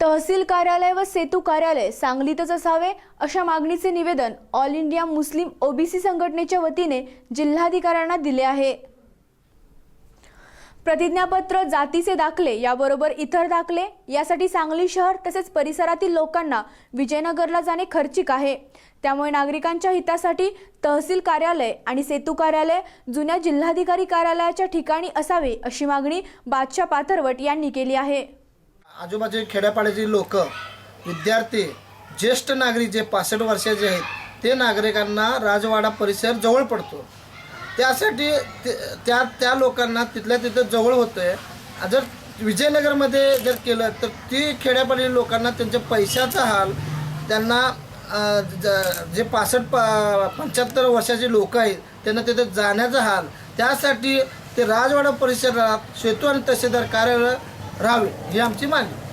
तहसील कार्यालय व सेतू कार्यालय सांगलीतच असावे अशा मागणीचे निवेदन ऑल इंडिया मुस्लिम ओबीसी संघटनेच्या वतीने जिल्हाधिकाऱ्यांना दिले आहे. प्रतिज्ञापत्र जातीचे दाखले याबरोबर इतर दाखले यासाठी सांगली शहर तसेच परिसरातील लोकांना विजयनगरला जाणे खर्चिक आहे. त्यामुळे नागरिकांच्या हितासाठी तहसील कार्यालय आणि सेतू कार्यालय जुन्या जिल्हाधिकारी कार्यालयाच्या ठिकाणी असावे अशी मागणी बादशाह पाथरवट यांनी केली आहे. आजोबाचे खेड्यापाड्याचे लोक विद्यार्थी ज्येष्ठ नागरिक जे पासष्ट वर्षाचे आहेत ते नागरिकांना राजवाडा परिसर जवळ पडतो. त्यासाठी ते- त्या त्या लोकांना तिथल्या तिथं जवळ होतं आहे जर विजयनगरमध्ये जर केलं तर ती खेड्यापाडी लोकांना त्यांच्या पैशाचा हाल त्यांना जे पासष्ट प पंच्याहत्तर वर्षाचे लोक आहेत त्यांना तिथे जाण्याचा हाल त्यासाठी ते राजवाडा परिसरात सेतू आणि तहसीलदार कार्यालय राहावे ही आमची मागणी.